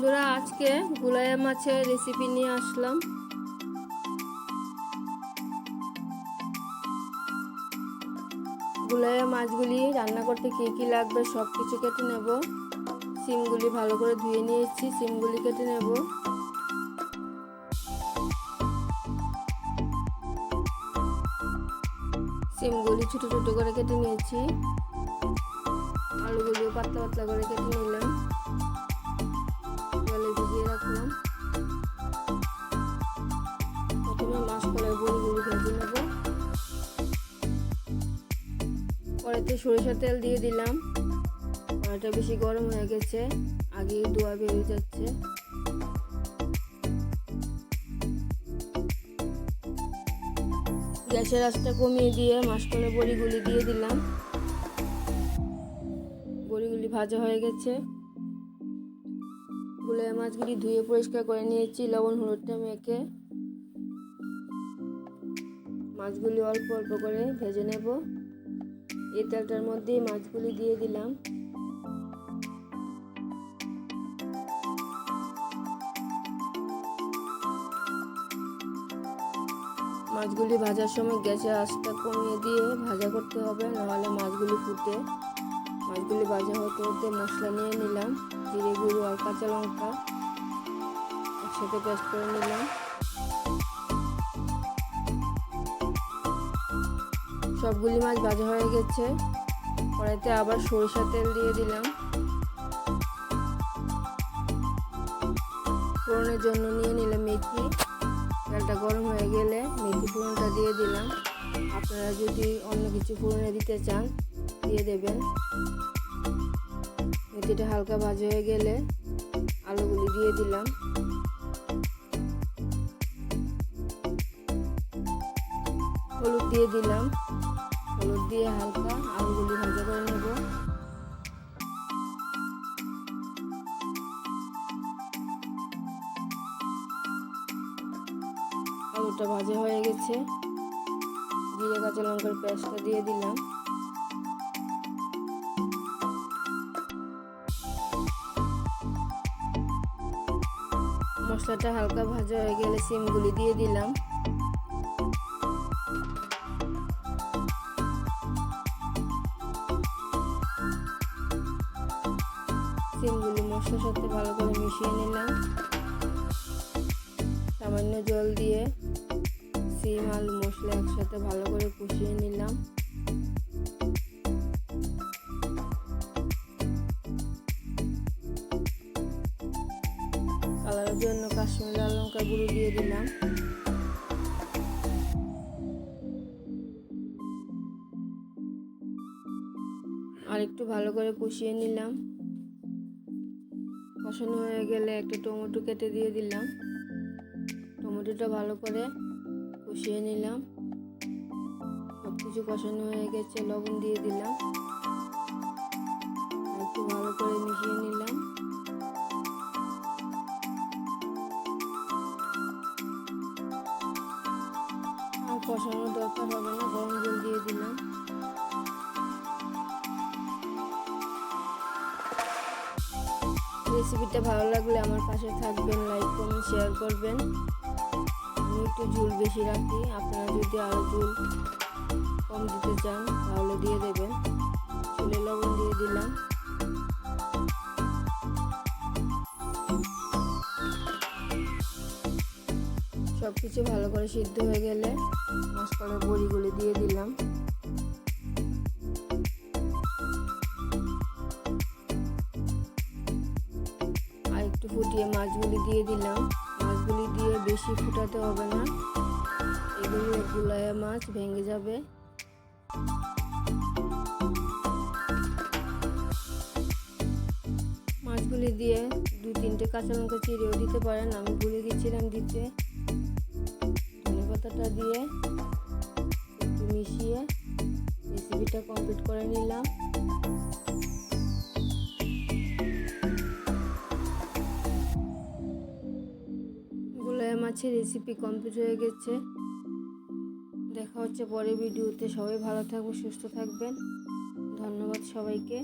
বন্ধুরা, আজকে গুলাইয়া মাছের রেসিপি নিয়ে আসলাম। গুলাইয়া মাছগুলি রান্না করতে কী কী লাগবে সব কিছু কেটে নেব। সিমগুলি ভালো করে ধুয়ে নিয়েছি, সিমগুলি কেটে নেব। সিমগুলি ছোট ছোট করে কেটে নিয়েছি। আলুগুলিও পাতলা পাতলা করে কেটে নিলাম। কড়াইতে সরিষার তেল দিয়ে দিলাম। কড়াইটা বেশি গরম হয়ে গেছে আগেই দোয়া বেরিয়ে যাচ্ছে। গ্যাসের আঁচটা কমিয়ে দিয়ে মাসকলাই বড়িগুলি দিয়ে দিলাম। বড়িগুলি ভাজা হয়ে গেছে। গুলাই মাছগুলি ধুয়ে পরিষ্কার করে নিয়েছি, লবণ, হলুদটা মেখে। মাছগুলি অল্প অল্প করে ভেজে নেব। এই তেলটার মধ্যে মাছগুলি দিয়ে দিলাম। মাছগুলি ভাজার সময় গ্যাসের আঁচটা কমিয়ে দিয়ে ভাজা করতে হবে, নাহলে মাছগুলি ফুটে। মাছগুলি ভাজা হতে হতে মশলা নিয়ে নিলাম, জিরে গুঁড়ো আর কাঁচা লঙ্কা একসাথে পেস্ট করে নিলাম। সবগুলি মাছ ভাজা হয়ে গেছে। কড়াইতে আবার সরিষা তেল দিয়ে দিলাম। ফোড়নের জন্য নিয়ে নিলাম মেথি। তেলটা গরম হয়ে গেলে মেথি ফোড়নটা দিয়ে দিলাম। আপনারা যদি অন্য কিছু ফোড়নে দিতে চান, দিয়ে দেবেন। মেথিটা হালকা ভাজা হয়ে গেলে আলুগুলি দিয়ে দিলাম। হলুদ দিয়ে দিলাম। হলুদ দিয়ে হালকা আলুগুলি ভাজা করে নেব। আলুটা ভাজা হয়ে গেছে। জিরে, কাঁচা লঙ্কার পেস্টটা দিয়ে দিলাম। মশলাটা হালকা ভাজা হয়ে গেলে সিমগুলি দিয়ে দিলাম। সিমগুলি মশলার সাথে ভালো করে মিশিয়ে নিলাম। সামান্য জল দিয়ে সিম আলু মশলা একসাথে ভালো করে কষিয়ে নিলাম। কালারের জন্য কাশ্মীর লাল লঙ্কা গুঁড়ো দিয়ে দিলাম। আর একটু ভালো করে কষিয়ে নিলাম। কষানো হয়ে গেলে একটা টমেটো কেটে দিয়ে দিলাম। টমেটোটা ভালো করে কষিয়ে নিলাম। সব কিছু কষানো হয়ে গেছে, লবণ দিয়ে দিলাম। একটু ভালো করে মিশিয়ে নিলাম। আর কষানোর দরকার হবে না, গরম জল দিয়ে দিলাম। রেসিপিটা ভালো লাগলে আমার পাশে থাকবেন লাইক কমেন্ট শেয়ার করবেন। আমি একটু ঝুল বেশি রাখি, আপনারা যদি আরও ঝুল কম দিতে চান, তাহলে দিয়ে দেবেন। চুলে লবণ দিয়ে দিলাম। সব কিছু ভালো করে সিদ্ধ হয়ে গেলে মশলার বড়িগুলি দিয়ে দিলাম। ফুটিয়ে মাছগুলি দিয়ে দিলাম। মাছগুলি দিয়ে বেশি ফুটাতে হবে না। এগুলি গুলায়া মাছ ভেঙে যাবে। মাছগুলি দিয়ে দু তিনটে কাঁচা লঙ্কা চিড়েও দিতে পারেন। আমি ভুলে গেছিলাম দিতে। ধনে পাতাটা দিয়ে একটু মিশিয়ে রেসিপিটা কমপ্লিট করে নিলাম। গোলায় রেসিপি কমপ্লিট হয়ে গেছে। দেখা হচ্ছে পরের ভিডিওতে সবাই ভালো থাকবে সুস্থ থাকবেন। ধন্যবাদ সবাইকে।